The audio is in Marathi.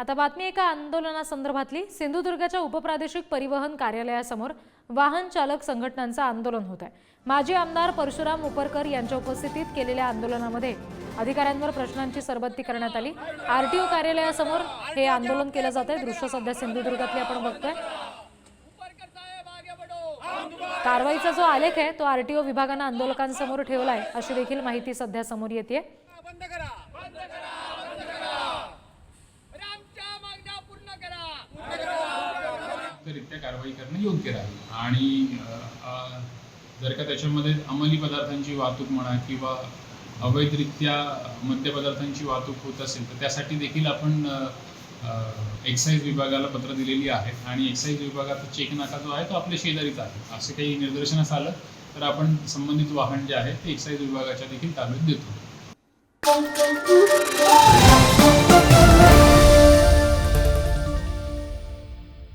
आता बातमी एका आंदोलनासंदर्भातली सिंधुदुर्गाच्या उपप्रादेशिक परिवहन कार्यालयासमोर वाहन चालक संघटनांचं आंदोलन होत आहे. माजी आमदार परशुराम उपरकर यांच्या उपस्थितीत केलेल्या आंदोलनामध्ये अधिकाऱ्यांवर प्रश्नांची सरबत्ती करण्यात आली. आर टी ओ कार्यालयासमोर हे आंदोलन केलं जात आहे. दृश्य सध्या सिंधुदुर्गातली आपण बघतोय. कारवाईचा जो आलेख आहे तो आर टी ओ विभागानं आंदोलकांसमोर ठेवला आहे अशी देखील माहिती सध्या समोर येते करा कारवाई करणं योग्य राहील. आणि जर का त्याच्यामध्ये अंमली पदार्थांची वाहतूक म्हणा किंवा अवैधरित्या मद्यपदार्थांची वाहतूक होत असेल तर त्यासाठी देखील आपण एक्साईज विभागाला पत्र दिलेली आहेत आणि एक्साईज विभागाचा चेक नाका जो आहे तो आपल्या शेजारीच आहे. असे काही निदर्शनास आलं तर आपण संबंधित वाहन जे आहे ते एक्साईज विभागाच्या देखील ताब्यात देतो.